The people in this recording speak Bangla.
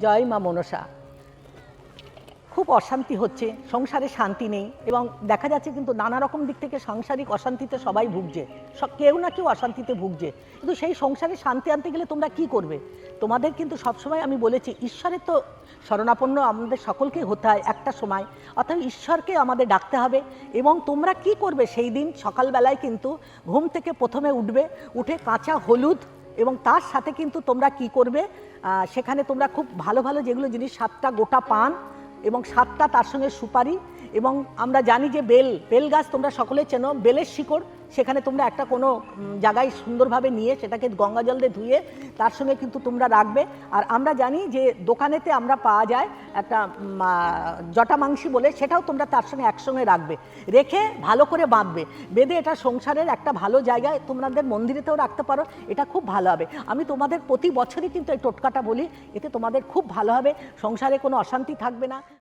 জয় মা মনসা। খুব অশান্তি হচ্ছে, সংসারে শান্তি নেই এবং দেখা যাচ্ছে কিন্তু নানা রকম দিক থেকে সাংসারিক অশান্তিতে সবাই ভুগছে। কেউ না কেউ অশান্তিতে ভুগছে। কিন্তু সেই সংসারে শান্তি আনতে গেলে তোমরা কি করবে? তোমাদের কিন্তু সবসময় আমি বলেছি, ঈশ্বরের তো শরণাপন্ন আমাদের সকলকে হতে হয় একটা সময়। অর্থাৎ ঈশ্বরকে আমাদের ডাকতে হবে এবং তোমরা কি করবে সেই দিন সকালবেলায় কিন্তু ঘুম থেকে প্রথমে উঠবে, উঠে কাঁচা হলুদ এবং তার সাথে কিন্তু তোমরা কি করবে? সেখানে তোমরা খুব ভালো ভালো যেগুলো জিনিস, সাতটা গোটা পান এবং সাতটা তার সঙ্গে সুপারি এবং আমরা জানি যে বেল বেল গাছ তোমরা সকলে চেনো, বেলের শিকড়। সেখানে তোমরা একটা কোনো জায়গায় সুন্দরভাবে নিয়ে সেটাকে গঙ্গা জল দিয়ে ধুয়ে তার সঙ্গে কিন্তু তোমরা রাখবে। আর আমরা জানি যে দোকানেতে আমরা পাওয়া যায় একটা জটা মাংসি বলে সেটাও তোমরা তার সঙ্গে একসঙ্গে রাখবে। রেখে ভালো করে বাঁধবে। বেঁধে এটা সংসারের একটা ভালো জায়গায় তোমাদের মন্দিরেতেও রাখতে পারো। এটা খুব ভালো হবে। আমি তোমাদের প্রতি বছরই কিন্তু এই টোটকাটা বলি। এতে তোমাদের খুব ভালো হবে। সংসারে কোনো অশান্তি থাকবে না।